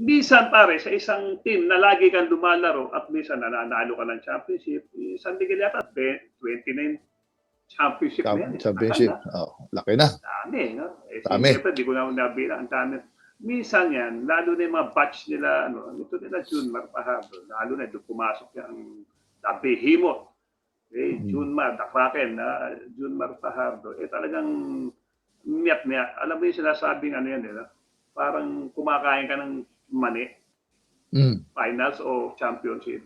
minsan pare, sa isang team na lagi kang lumalaro at minsan nananalo ka ng championship, eh, San Miguel yata, 29 championship na yan. eh. Championship. Akala, Oh, laki na. Dami, no? Eh, Dami. Siyempre, di ko na nabilang. Ang dami. Minsan yan, lalo na yung mga batch nila, ano, ito nila Junmar Pahado, lalo na doon pumasok yung Dabi Himot. Eh, Mm. Junmar, the Kraken, na Junmar Pajardo, eh talagang miyat niya. Alam mo yung sinasabing ano yan, eh, no? parang kumakain ka ng mani, Mm. finals o championship.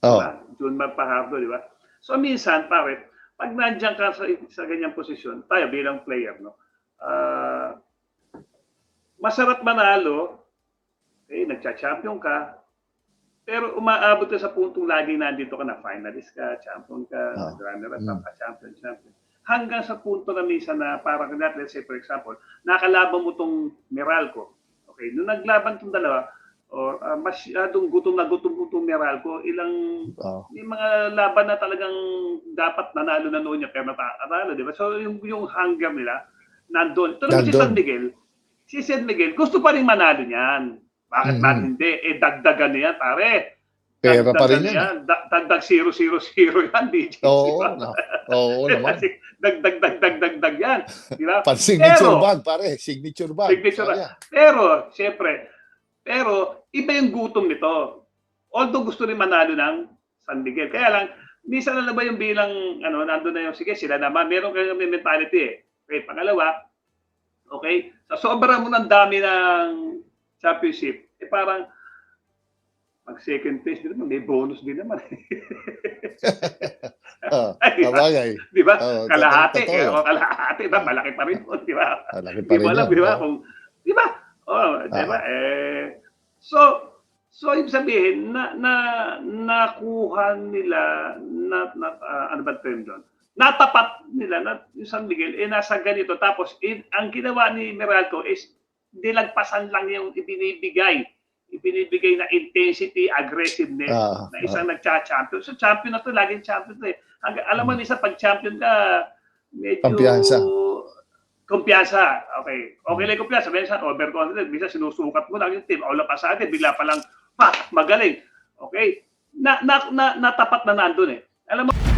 Oh. Diba? Junmar Pajardo, di ba? So minsan, pare, pag nandiyan ka sa, sa ganyang posisyon, tayo bilang player, no? Ah, masarap manalo, eh, nagcha-champion ka, pero umaabot ka sa puntong lagi nandito ka na, finalist ka, champion ka, Ah. runner-up, Mm. ka, champion, champion. Hanggang sa punto na minsan na parang, let's say for example, nakalaban mo tong Meralco. Okay, nung naglaban tong dalawa, or uh, masyadong gutom na gutom itong Meralco, ilang Oh. may mga laban na talagang dapat nanalo na noon niya pero natatalo, di ba? So yung, yung hunger nila, nandun. Pero si. San Miguel, si San Miguel, gusto pa rin manalo niyan. Bakit Mhm. ba hindi? Eh, dagdagan niya, pare. Pera pa rin yan. Da- Dagdag 0-0-0 yan, DJ. Oo. Di ba? na- Oo naman. Kasi dagdag, dagdag, dagdag yan. Di ba? Pan signature Pero- bag, pare. Signature bag. Signature bag. Pero, siyempre, pero iba yung gutom nito. Although gusto rin manalo ng San Miguel. Kaya lang, minsan na ba yung bilang, ano, nandun na yung, sige, sila naman, meron kayong may mentality eh. Okay, pangalawa, okay, sa sobra mo ng dami ng championship, eh parang, pag second place, din naman, may bonus din naman. Oh, Ay, di ba? kabagay. Di ba? Oo, kalahati. Eh, o kalahati, ba? Malaki pa rin di ba? Malaki pa Di rin mo alam, di ba? Oh. Kung, di ba? Oh, di ba? Ah. Eh, so, so ibig sabihin, na, na, nakuha nila, na, na, ah, ano ba term doon? Natapat nila na yung San Miguel, eh, nasa ganito. Tapos, eh, ang ginawa ni Meralco is, dilagpasan lang yung ibinibigay. Ibinibigay na intensity, aggressiveness Ah, na isang nagcha-champion. So, champion na to, laging champion to eh. Hanggang, alam mo, minsan pag champion ka, medyo... Kumpiyansa. Kumpiyansa. Okay. Okay lang kumpiyansa. Minsan, overconfident. Minsan, sinusukat mo lang yung team. All pa sa atin, bigla pa lang, pa, magaling. Okay. Na, na, na, natapat na nandun eh. Alam mo,